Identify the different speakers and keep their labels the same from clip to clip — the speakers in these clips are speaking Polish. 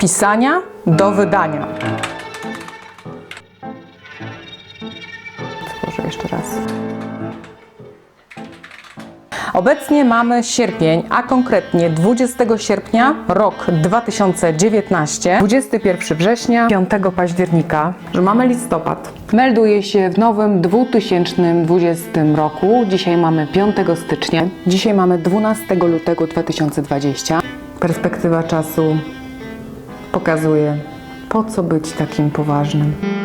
Speaker 1: pisania do wydania. Otworzę jeszcze raz. Obecnie mamy sierpień, a konkretnie 20 sierpnia, rok 2019, 21 września, 5 października, że mamy listopad. Melduje się w nowym 2020 roku. Dzisiaj mamy 5 stycznia, dzisiaj mamy 12 lutego 2020. Perspektywa czasu pokazuje, po co być takim poważnym.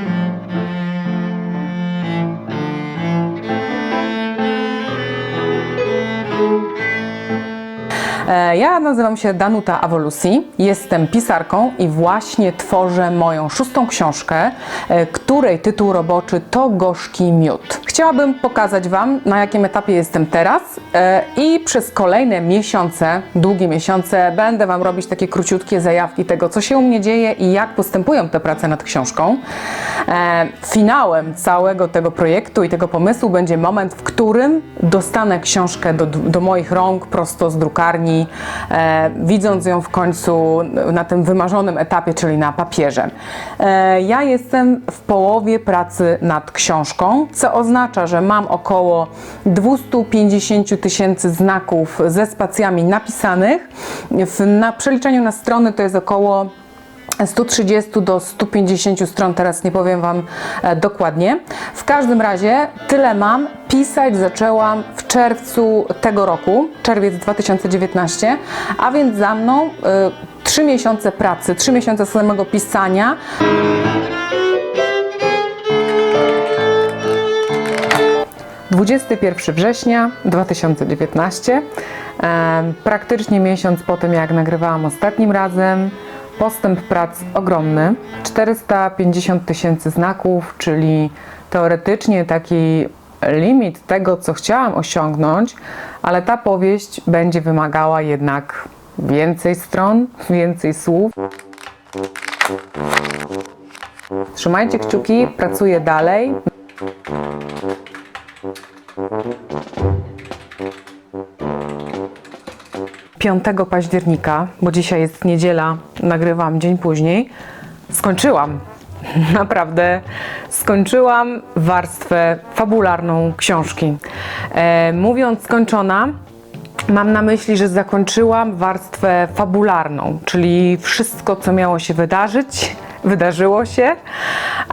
Speaker 1: Ja nazywam się Danuta Awolusi, jestem pisarką i właśnie tworzę moją szóstą książkę, e, której tytuł roboczy to Gorzki Miód. Chciałabym pokazać Wam, na jakim etapie jestem teraz e, i przez kolejne miesiące, długie miesiące, będę Wam robić takie króciutkie zajawki tego, co się u mnie dzieje i jak postępują te prace nad książką. E, Finałem całego tego projektu i tego pomysłu będzie moment, w którym dostanę książkę do, do moich rąk prosto z drukarni, e, widząc ją w końcu na tym wymarzonym etapie, czyli na papierze. E, ja jestem w połowie pracy nad książką, co oznacza, że mam około 250 tysięcy znaków ze spacjami napisanych. W, na przeliczeniu na strony to jest około 130 do 150 stron, teraz nie powiem Wam e, dokładnie. W każdym razie tyle mam. Pisać zaczęłam w czerwcu tego roku, czerwiec 2019, a więc za mną y, 3 miesiące pracy, 3 miesiące samego pisania. ...21 września 2019, e, praktycznie miesiąc po tym, jak nagrywałam ostatnim razem, postęp prac ogromny, 450 tysięcy znaków, czyli teoretycznie taki limit tego, co chciałam osiągnąć, ale ta powieść będzie wymagała jednak więcej stron, więcej słów. Trzymajcie kciuki, pracuję dalej. 5 października, bo dzisiaj jest niedziela, nagrywam dzień później, skończyłam. Naprawdę skończyłam warstwę fabularną książki. E, mówiąc skończona, Mam na myśli, że zakończyłam warstwę fabularną, czyli wszystko, co miało się wydarzyć, wydarzyło się,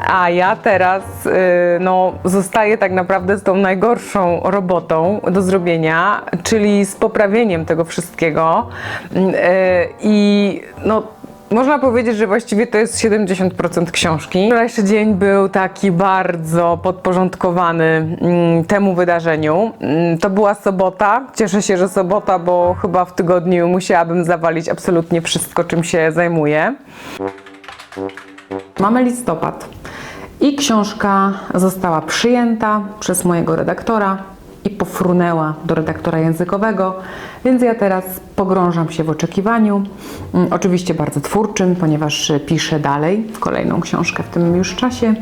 Speaker 1: a ja teraz y, no, zostaję tak naprawdę z tą najgorszą robotą do zrobienia, czyli z poprawieniem tego wszystkiego. Y, I no, można powiedzieć, że właściwie to jest 70% książki. Wczorajszy dzień był taki bardzo podporządkowany mm, temu wydarzeniu. Mm, To była sobota. Cieszę się, że sobota, bo chyba w tygodniu musiałabym zawalić absolutnie wszystko, czym się zajmuję. Mamy listopad i książka została przyjęta przez mojego redaktora i pofrunęła do redaktora językowego, więc ja teraz pogrążam się w oczekiwaniu. Mm, Oczywiście bardzo twórczym, ponieważ piszę dalej kolejną książkę w tym już czasie.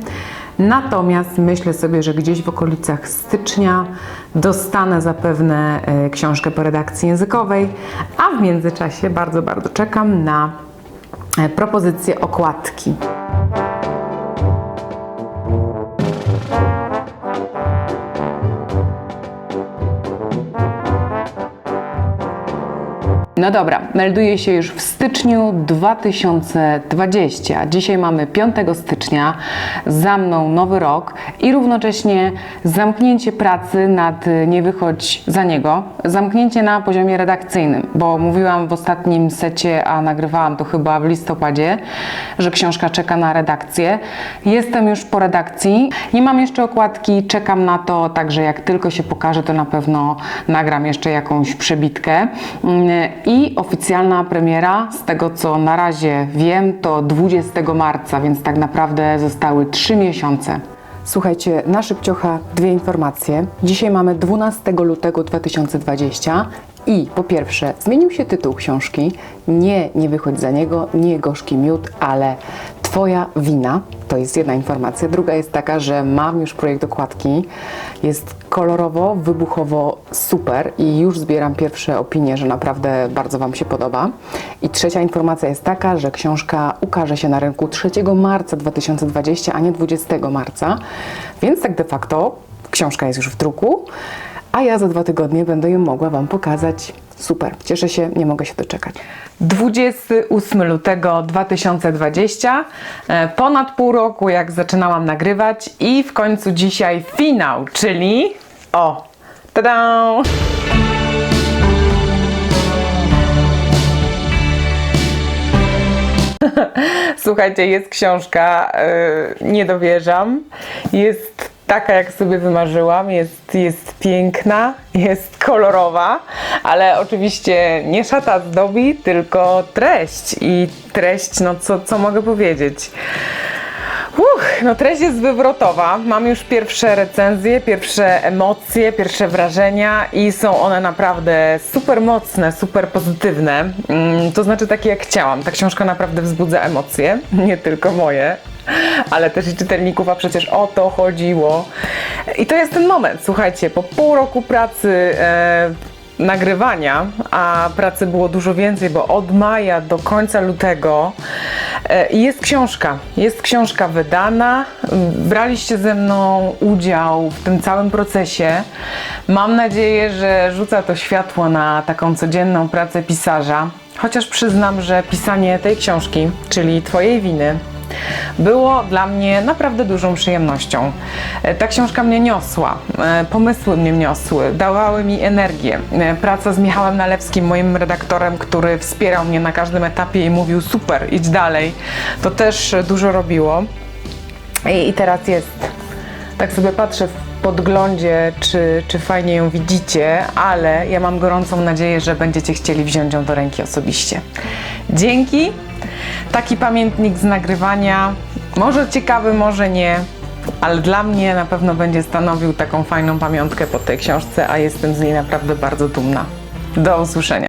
Speaker 1: Natomiast myślę sobie, że gdzieś w okolicach stycznia dostanę zapewne e, książkę po redakcji językowej, a w międzyczasie bardzo, bardzo czekam na e, propozycję okładki. No dobra, melduję się już w styczniu 2020. Dzisiaj mamy 5 stycznia, za mną nowy rok i równocześnie zamknięcie pracy nad y, Nie wychodź za niego. Zamknięcie na poziomie redakcyjnym, bo mówiłam w ostatnim secie, a nagrywałam to chyba w listopadzie, że książka czeka na redakcję. Jestem już po redakcji. Nie mam jeszcze okładki, czekam na to, także jak tylko się pokaże, to na pewno nagram jeszcze jakąś przebitkę. I oficjalna premiera, z tego co na razie wiem, to 20 marca, więc tak naprawdę zostały 3 miesiące. Słuchajcie, na szybciocha dwie informacje. Dzisiaj mamy 12 lutego 2020 i po pierwsze zmienił się tytuł książki. Nie, nie wychodź za niego, nie gorzki miód, ale Twoja wina. To jest jedna informacja. Druga jest taka, że mam już projekt okładki. Jest kolorowo, wybuchowo super i już zbieram pierwsze opinie, że naprawdę bardzo Wam się podoba. I trzecia informacja jest taka, że książka ukaże się na rynku 3 marca 2020, a nie 20 marca. Więc tak de facto książka jest już w druku, a ja za dwa tygodnie będę ją mogła Wam pokazać. Super, cieszę się, nie mogę się doczekać. 28 lutego 2020, e, ponad pół roku jak zaczynałam nagrywać i w końcu dzisiaj finał, czyli o, tada! Słuchajcie, jest książka, yy, nie dowierzam. Jest taka, jak sobie wymarzyłam, jest, jest piękna, jest kolorowa, ale oczywiście nie szata zdobi, tylko treść. I treść, no co, co mogę powiedzieć? Uch, no treść jest wywrotowa. Mam już pierwsze recenzje, pierwsze emocje, pierwsze wrażenia i są one naprawdę super mocne, super pozytywne. Mm, to znaczy takie jak chciałam. Ta książka naprawdę wzbudza emocje, nie tylko moje, ale też i czytelników, a przecież o to chodziło. I to jest ten moment, słuchajcie, po pół roku pracy e, nagrywania, a pracy było dużo więcej, bo od maja do końca lutego e, jest książka. Jest książka wydana. Braliście ze mną udział w tym całym procesie. Mam nadzieję, że rzuca to światło na taką codzienną pracę pisarza. Chociaż przyznam, że pisanie tej książki, czyli Twojej winy, było dla mnie naprawdę dużą przyjemnością. E, Ta książka mnie niosła, e, pomysły mnie niosły, dawały mi energię. E, Praca z Michałem Nalewskim, moim redaktorem, który wspierał mnie na każdym etapie i mówił super, idź dalej, to też dużo robiło. I, i teraz jest. Tak sobie patrzę podglądzie, czy, czy fajnie ją widzicie, ale ja mam gorącą nadzieję, że będziecie chcieli wziąć ją do ręki osobiście. Dzięki. Taki pamiętnik z nagrywania. Może ciekawy, może nie, ale dla mnie na pewno będzie stanowił taką fajną pamiątkę po tej książce, a jestem z niej naprawdę bardzo dumna. Do usłyszenia.